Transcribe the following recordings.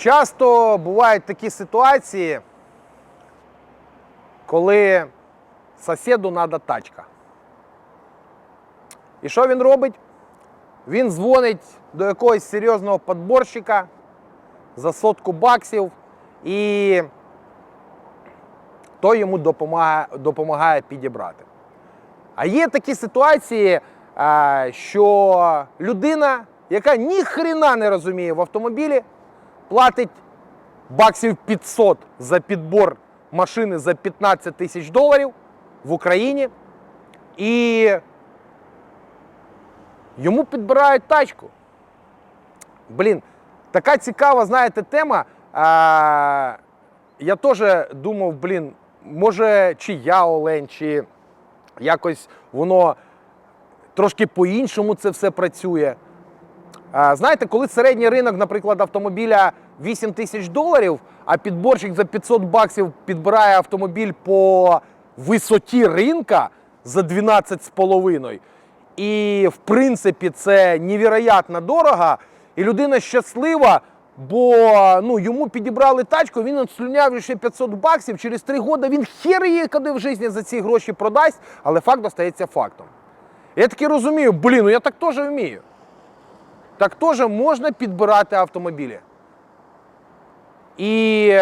Часто бувають такі ситуації, коли сусіду треба тачка. І що він робить? Він дзвонить до якогось серйозного подборщика за сотку баксів і той йому допомагає, допомагає підібрати. А є такі ситуації, е, що людина, яка ні хрена не розуміє в автомобілі, платить баксів 500 за підбор машини за 15 тисяч доларів в Україні. І йому підбирають тачку. Блін, така цікава, знаєте, тема. А, я теж думав, блін, може, чи я олень, чи якось воно трошки по-іншому це все працює. Знаєте, коли середній ринок, наприклад, автомобіля 8 тисяч доларів, а підборщик за 500 баксів підбирає автомобіль по висоті ринка за 12,5. І в принципі це невероятно дорого. І людина щаслива, бо ну, йому підібрали тачку, він отслюняв ще 500 баксів. Через 3 роки він хер її коли в житті за ці гроші продасть, але факт остається фактом. Я таки розумію, блін, ну я так теж вмію. Так теж можна підбирати автомобілі. І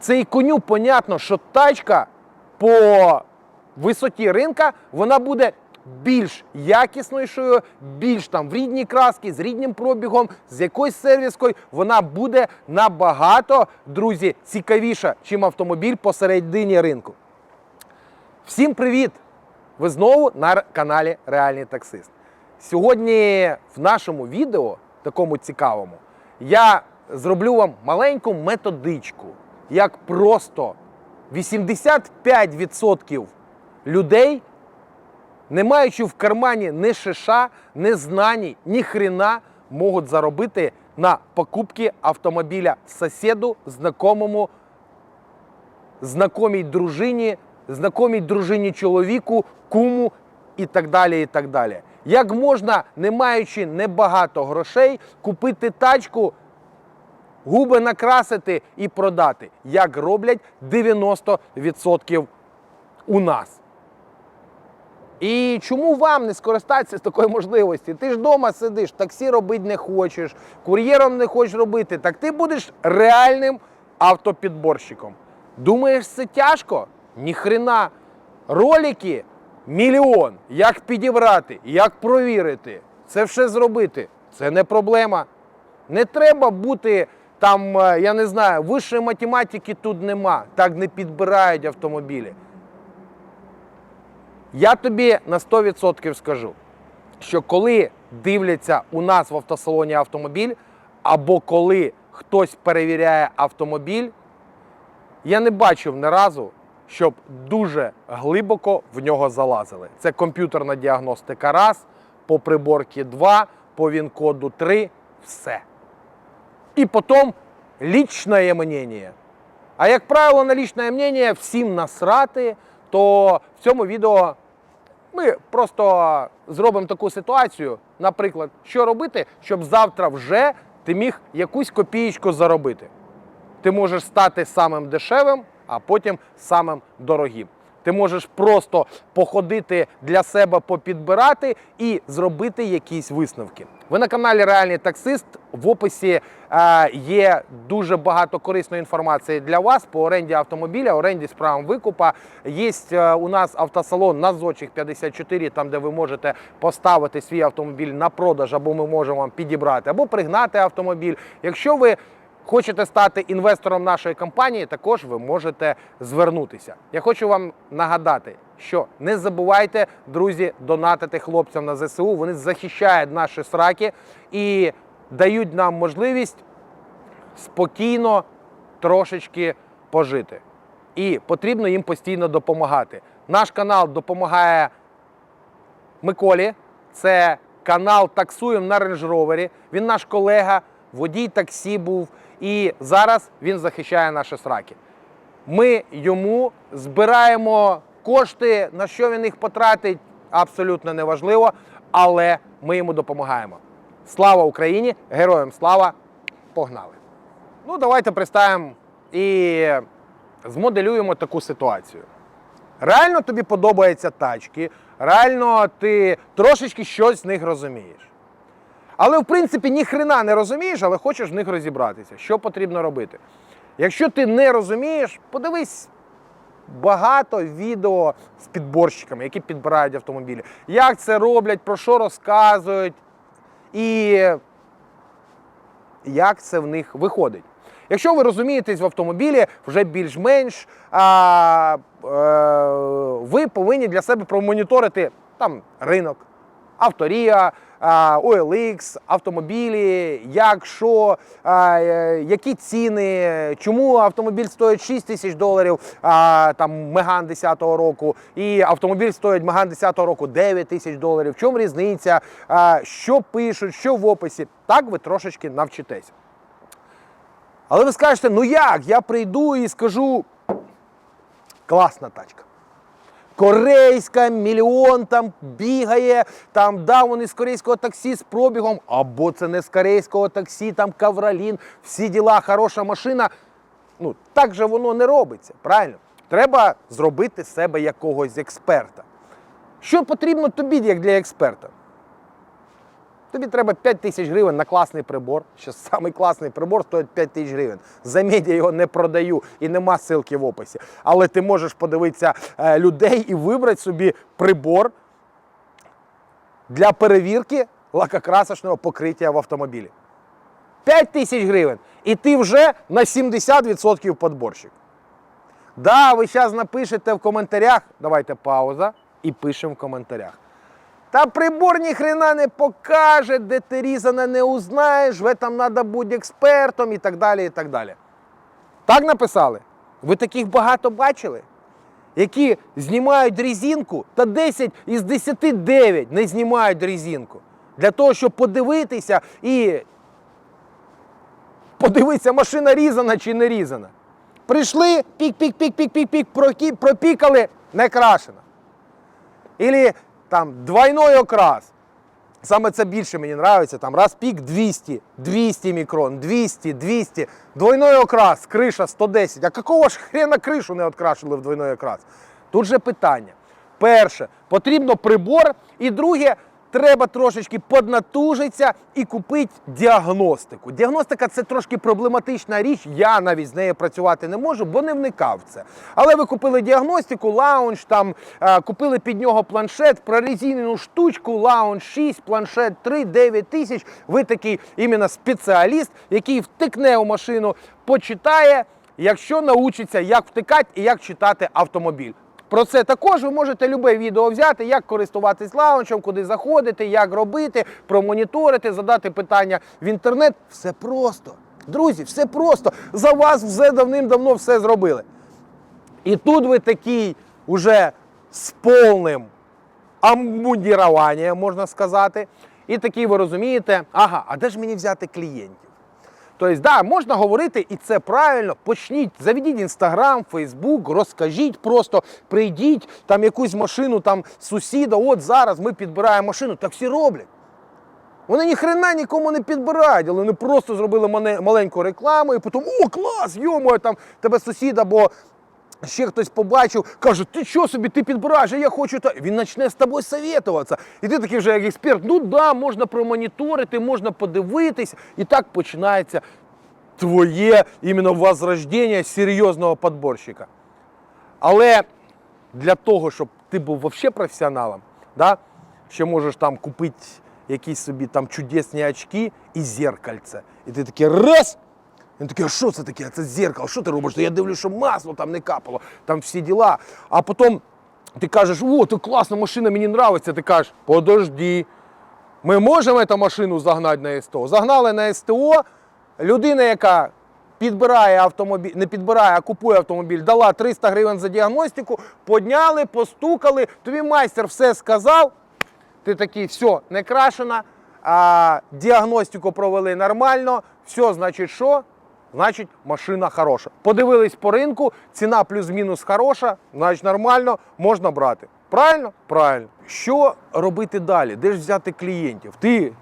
цей коню понятно, що тачка по висоті ринка вона буде більш якіснішою, більш там в рідній краски, з рідним пробігом, з якоюсь сервіскою, вона буде набагато, друзі, цікавіша, чим автомобіль посередині ринку. Всім привіт! Ви знову на каналі Реальний таксист. Сьогодні в нашому відео, такому цікавому, я зроблю вам маленьку методичку, як просто 85% людей, не маючи в кармані ні шиша, ні знані, ні хрена, можуть заробити на покупці автомобіля сусіду, знакомому, знакомій дружині, знакомій дружині чоловіку, куму і так далі. і так далі. Як можна, не маючи небагато грошей, купити тачку, губи накрасити і продати, як роблять 90% у нас. І чому вам не скористатися з такої можливості? Ти ж вдома сидиш, таксі робити не хочеш, кур'єром не хочеш робити, так ти будеш реальним автопідборщиком. Думаєш, це тяжко? Ніхрена. Ролики мільйон. Як підібрати, як провірити, це все зробити. Це не проблема. Не треба бути там, е, я не знаю, вищої математики тут нема. Так не підбирають автомобілі. Я тобі на 100% скажу, що коли дивляться у нас в автосалоні автомобіль, або коли хтось перевіряє автомобіль, я не бачив ні разу, щоб дуже глибоко в нього залазили. Це комп'ютерна діагностика раз, по приборці 2, по він-коду 3, все. І потім лічне мнение. А як правило, на лічне мнение всім насрати, то в цьому відео ми просто зробимо таку ситуацію, наприклад, що робити, щоб завтра вже ти міг якусь копієчку заробити. Ти можеш стати самим дешевим, а потім самим дорогим. Ти можеш просто походити для себе, попідбирати і зробити якісь висновки. Ви на каналі Реальний таксист. В описі е, є дуже багато корисної інформації для вас по оренді автомобіля, оренді з правом викупа. Є е, у нас автосалон на Зочих 54, там де ви можете поставити свій автомобіль на продаж, або ми можемо вам підібрати, або пригнати автомобіль. Якщо ви Хочете стати інвестором нашої компанії, також ви можете звернутися. Я хочу вам нагадати, що не забувайте, друзі, донатити хлопцям на ЗСУ. Вони захищають наші сраки і дають нам можливість спокійно трошечки пожити. І потрібно їм постійно допомагати. Наш канал допомагає Миколі. Це канал Таксуємо на Rover. Він наш колега, водій таксі був. І зараз він захищає наші сраки. Ми йому збираємо кошти, на що він їх потратить, абсолютно неважливо, але ми йому допомагаємо. Слава Україні! Героям слава! Погнали! Ну, давайте представимо і змоделюємо таку ситуацію. Реально тобі подобаються тачки, реально ти трошечки щось з них розумієш. Але в принципі ніхрена не розумієш, але хочеш в них розібратися. Що потрібно робити? Якщо ти не розумієш, подивись багато відео з підборщиками, які підбирають автомобілі. Як це роблять, про що розказують і як це в них виходить. Якщо ви розумієтесь в автомобілі вже більш-менш, а, е, ви повинні для себе промоніторити там ринок, авторія, а, OLX, автомобілі, як що, е, які ціни, чому автомобіль стоїть 6 тисяч доларів, там Меган 10-го року, і автомобіль стоїть Меган 10-го року 9 тисяч доларів. В чому різниця, що пишуть, що в описі. Так ви трошечки навчитесь. Але ви скажете, ну як? Я прийду і скажу, класна тачка. Корейська, мільйон там бігає, там да, вони з корейського таксі з пробігом, або це не з корейського таксі, там кавралін, всі діла, хороша машина. Ну, так же воно не робиться, правильно? Треба зробити себе якогось експерта. Що потрібно тобі, як для експерта? Тобі треба 5 тисяч гривень на класний прибор. Що самий класний прибор стоїть 5 тисяч гривень. За медіа його не продаю і нема ссылки в описі. Але ти можеш подивитися е, людей і вибрати собі прибор для перевірки лакокрасочного покриття в автомобілі. 5 тисяч гривень. І ти вже на 70% подборщик. Да, ви зараз напишете в коментарях. Давайте пауза і пишемо в коментарях. Та прибор ні хрена не покаже, де ти різане не узнаєш, в этом треба бути експертом і так далі. і так далі. Так написали? Ви таких багато бачили? Які знімають резинку, та 10 із 10 9 не знімають резинку. Для того, щоб подивитися і подивитися, машина різана чи не різана. Прийшли, пік-пік-пік-пік-пік-пік, пропікали, не крашена. Ілі там двойной окрас. Саме це більше мені подобається. Там раз пік 200, 200 мікрон, 200, 200. Двойной окрас, криша 110. А какого ж хрена кришу не открашили в двойной окрас? Тут же питання. Перше, потрібно прибор. І друге, треба трошечки поднатужитися і купити діагностику. Діагностика це трошки проблематична річ. Я навіть з нею працювати не можу, бо не вникав в це. Але ви купили діагностику, лаунж, там е, купили під нього планшет, прорезинену штучку, лаунж 6, планшет 3, 9 тисяч. Ви такий іменно спеціаліст, який втикне у машину, почитає, якщо научиться, як втикати і як читати автомобіль. Про це також ви можете любе відео взяти, як користуватись лаунчем, куди заходити, як робити, промоніторити, задати питання в інтернет. Все просто. Друзі, все просто. За вас вже давним-давно все зробили. І тут ви такий уже з повним амбудіруванням, можна сказати. І такий ви розумієте, ага, а де ж мені взяти клієнтів? Тобто, да, можна говорити, і це правильно. Почніть, заведіть інстаграм, фейсбук, розкажіть просто, прийдіть там якусь машину там сусіда. От зараз ми підбираємо машину. Так всі роблять. Вони ніхрена нікому не підбирають, але вони просто зробили маленьку рекламу і потім о, клас, йомо, там тебе сусід або ще хтось побачив, каже, ти що собі, ти підбираєш, а я хочу та. Він почне з тобою советуватися. І ти такий вже як експерт, ну да, можна промоніторити, можна подивитись. І так починається твоє іменно возрождення серйозного подборщика. Але для того, щоб ти був взагалі професіоналом, да, ще можеш там купити якісь собі там чудесні очки і зеркальце. І ти такий раз. Він такий, а що це таке? Це зеркало, що ти робиш? Я дивлюсь, що масло там не капало, там всі діла. А потім ти кажеш, о, ти класна машина, мені подобається. Ти кажеш, подожди, ми можемо цю машину загнати на СТО. Загнали на СТО, людина, яка підбирає автомобіль, не підбирає, а купує автомобіль, дала 300 гривень за діагностику, подняли, постукали, тобі майстер все сказав. Ти такий, все, не крашена, а, діагностику провели нормально, все, значить, що? Значить, машина хороша. Подивились по ринку, ціна плюс-мінус хороша, значить нормально, можна брати. Правильно? Правильно. Що робити далі? Де ж взяти клієнтів? Ти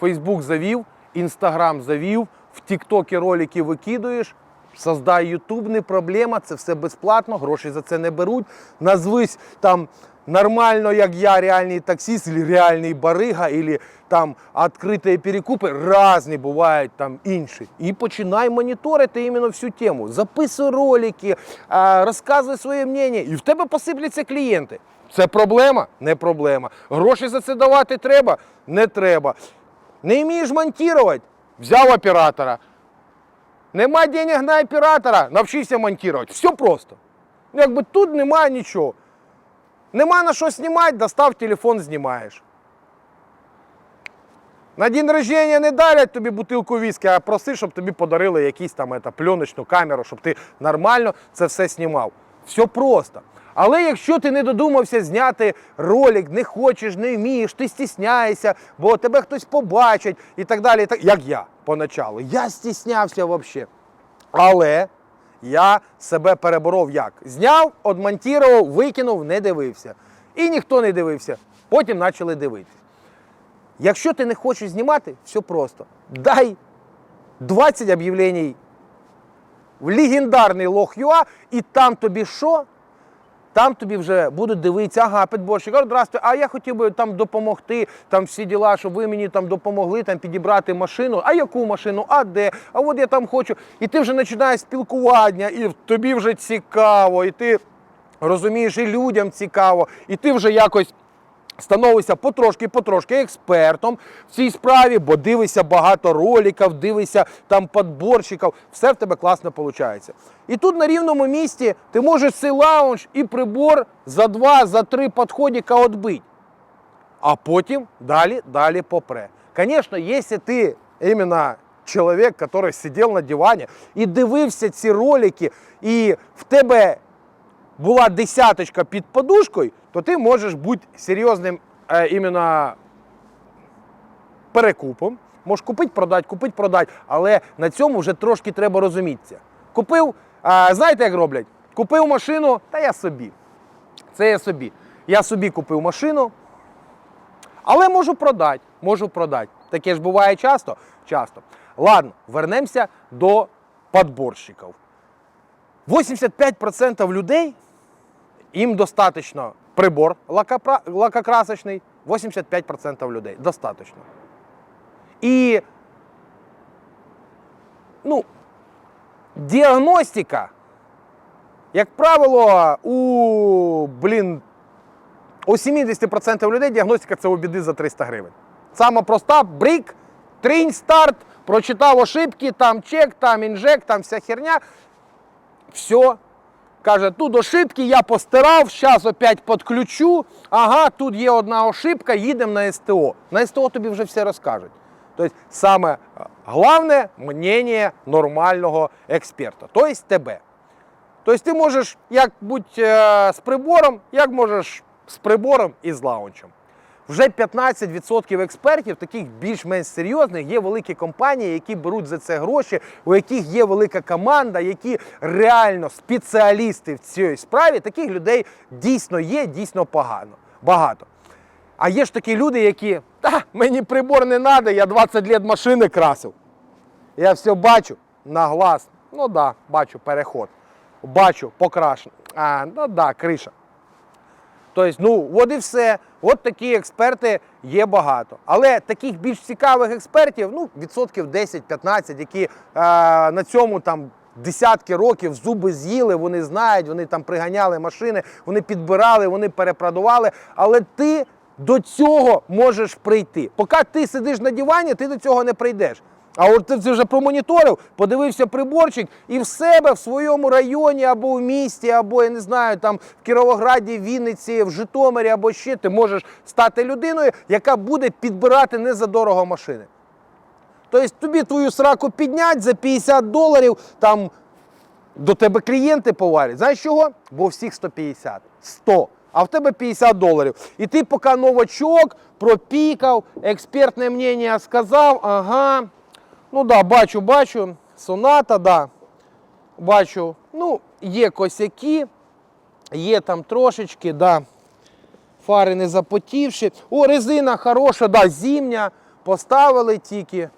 Фейсбук завів, Інстаграм завів, в Тіктокі ролики викидуєш, создай Ютуб, не проблема, це все безплатно, гроші за це не беруть. Назвись там нормально, як я, реальний таксист, или реальний барига, или там відкриті перекупи, різні бувають там інші. І починай моніторити іменно всю тему. Записуй ролики, розказуй своє мнення, і в тебе посипляться клієнти. Це проблема? Не проблема. Гроші за це давати треба? Не треба. Не вмієш монтувати? Взяв оператора. Нема денег на оператора, навчився монтувати. Все просто. Ну, Якби тут немає нічого. Нема на що знімати, достав телефон, знімаєш. На день рождення не дарять тобі бутилку віскі, а проси, щоб тобі подарили якусь там ета, пленочну камеру, щоб ти нормально це все знімав. Все просто. Але якщо ти не додумався зняти ролик, не хочеш, не вмієш, ти стісняєшся, бо тебе хтось побачить і так далі, і так, як я поначалу. Я стіснявся взагалі. Але я себе переборов як? Зняв, одмонтував, викинув, не дивився. І ніхто не дивився. Потім почали дивитися. Якщо ти не хочеш знімати, все просто. Дай 20 об'явлень в легендарний лох ЮА, і там тобі що? Там тобі вже будуть дивитися, ага, підборщик, а, здравствуйте, а я хотів би там допомогти, там всі діла, щоб ви мені там допомогли там підібрати машину. А яку машину? А де? А от я там хочу. І ти вже починаєш спілкування, і тобі вже цікаво, і ти розумієш, і людям цікаво, і ти вже якось становишся потрошки-потрошки експертом в цій справі, бо дивишся багато роликів, дивишся там подборщиків, все в тебе класно виходить. І тут на рівному місці ти можеш цей лаунж і прибор за два, за три підходика відбити. А потім далі, далі попре. Звісно, якщо ти іменно чоловік, який сидів на дивані і дивився ці ролики, і в тебе була десяточка під подушкою, то ти можеш бути серйозним е, іменно перекупом. Можеш купити, продати, купити, продати, але на цьому вже трошки треба розумітися. Купив, а, знаєте, як роблять? Купив машину, та я собі. Це я собі. Я собі купив машину, але можу продати. Можу продати. Таке ж буває часто? Часто. Ладно, вернемося до подборщиків. 85% людей їм достатньо прибор лакокрасочний, 85% людей. Достатньо. І ну, діагностика, як правило, у, блін, у 70% людей діагностика це у біди за 300 гривень. Сама проста, брік, тринь, старт, прочитав ошибки, там чек, там інжект, там вся херня. Все. Каже, тут ошибки, я постирав, зараз опять підключу. Ага, тут є одна ошибка, їдемо на СТО. На СТО тобі вже все розкажуть. Тобто, саме е, головне мнення нормального експерта, тобто тебе. Тобто ти можеш як бути е, з прибором, як можеш з прибором і з лаунчем. Вже 15% експертів, таких більш-менш серйозних, є великі компанії, які беруть за це гроші, у яких є велика команда, які реально спеціалісти в цій справі. Таких людей дійсно є, дійсно погано. Багато. А є ж такі люди, які та мені прибор не треба, я 20 років машини красив. Я все бачу на глаз. Ну да, бачу переход. Бачу покрашено. А, ну да, криша. Тобто, ну, от і все. От такі експерти є багато. Але таких більш цікавих експертів, ну, відсотків 10-15, які е, на цьому там десятки років зуби з'їли, вони знають, вони там приганяли машини, вони підбирали, вони перепродували. Але ти до цього можеш прийти. Поки ти сидиш на дивані, ти до цього не прийдеш. А от ти вже промоніторив, подивився приборчик, і в себе в своєму районі або в місті, або я не знаю, там в Кіровограді, Вінниці, в Житомирі або ще ти можеш стати людиною, яка буде підбирати незадорого машини. Тобто тобі твою сраку піднять за 50 доларів, там до тебе клієнти поварять. Знаєш чого? Бо всіх 150, 100. А в тебе 50 доларів. І ти поки новачок, пропікав, експертне мнення сказав, ага. Ну да, бачу, бачу. Соната, да. Бачу. Ну, є косяки, є там трошечки, да. Фари не запотівші. О, резина хороша, да, зимня. Поставили тільки.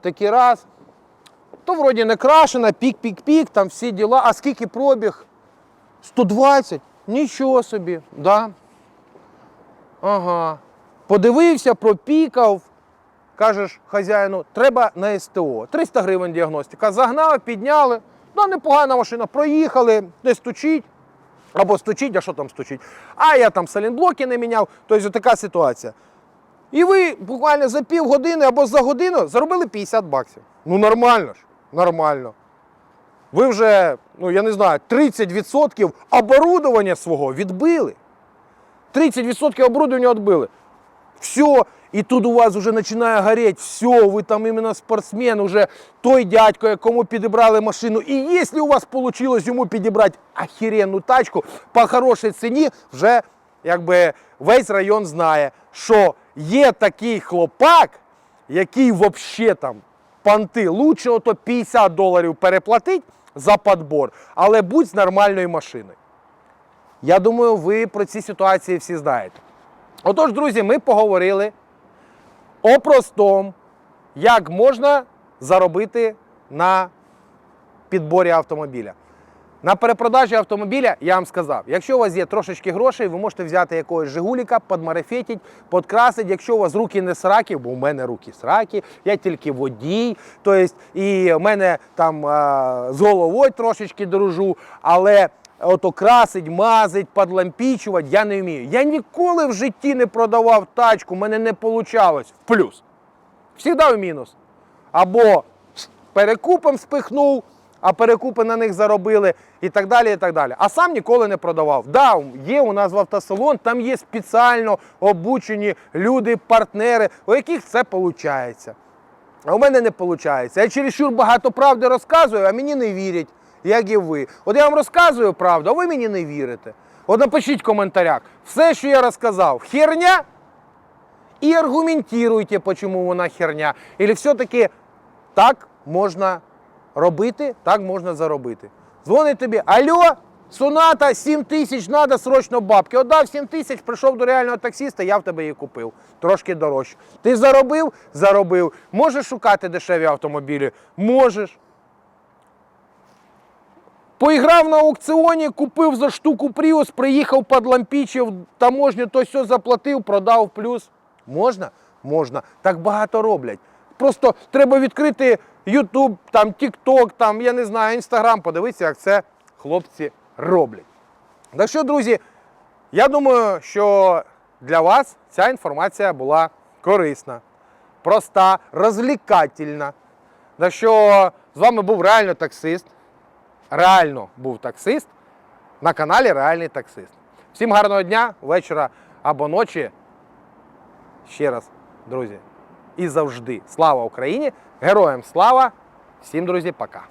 Такий раз. то вроді не крашена, пік-пік-пік, там всі діла. А скільки пробіг? 120. Нічого собі, да. Ага. Подивився, пропікав. Кажеш хазяїну, треба на СТО. 300 гривень діагностика. Загнав, підняли. Ну, непогана машина, проїхали, не стучить. Або стучить, а що там стучить? А я там салінблоки не міняв. Тобто така ситуація. І ви буквально за півгодини або за годину заробили 50 баксів. Ну нормально ж, нормально. Ви вже, ну я не знаю, 30% оборудовання свого відбили. 30% оборудовання відбили. Все, і тут у вас вже починає гореть, все, ви там іменно спортсмен, уже той дядько, якому підібрали машину. І якщо у вас вийшло йому підібрати охеренну тачку по хорошій ціні, вже якби весь район знає, що є такий хлопак, який взагалі там понти, лучше ото 50 доларів переплатить за подбор, але будь з нормальною машиною. Я думаю, ви про ці ситуації всі знаєте. Отож, друзі, ми поговорили о простому, як можна заробити на підборі автомобіля. На перепродажі автомобіля я вам сказав, якщо у вас є трошечки грошей, ви можете взяти якогось Жигуліка, подмарафетить, подкрасить. Якщо у вас руки не сраки, бо у мене руки сраки, я тільки водій, тобто і в мене там а, з головою трошечки дружу, але ото красить, мазить, подлампічувати я не вмію. Я ніколи в житті не продавав тачку, мене не вийшло в плюс. Всігда в мінус. Або перекупом спихнув, а перекупи на них заробили і так далі. і так далі. А сам ніколи не продавав. Да, є у нас в автосалон, там є спеціально обучені люди, партнери, у яких це виходить. А у мене не виходить. Я чересчур багато правди розказую, а мені не вірять, як і ви. От я вам розказую правду, а ви мені не вірите. От напишіть в коментарях, все, що я розказав, херня, і аргументуйте, чому вона херня. Или все-таки так можна робити, так можна заробити. Дзвонить тобі, алло, Соната, 7 тисяч, треба срочно бабки. Отдав 7 тисяч, прийшов до реального таксиста, я в тебе її купив. Трошки дорожче. Ти заробив? Заробив. Можеш шукати дешеві автомобілі? Можеш. Поіграв на аукціоні, купив за штуку Prius, приїхав подлампічив, таможню, то все заплатив, продав плюс. Можна? Можна. Так багато роблять. Просто треба відкрити YouTube, там TikTok, там, я не знаю, Instagram, подивитися, як це хлопці роблять. Так що, друзі, я думаю, що для вас ця інформація була корисна, проста, розвлікательна. Так що з вами був реально таксист. Реально був таксист на каналі Реальний таксист. Всім гарного дня, вечора або ночі. Ще раз, друзі. І завжди слава Україні! Героям слава! Всім, друзі, пока!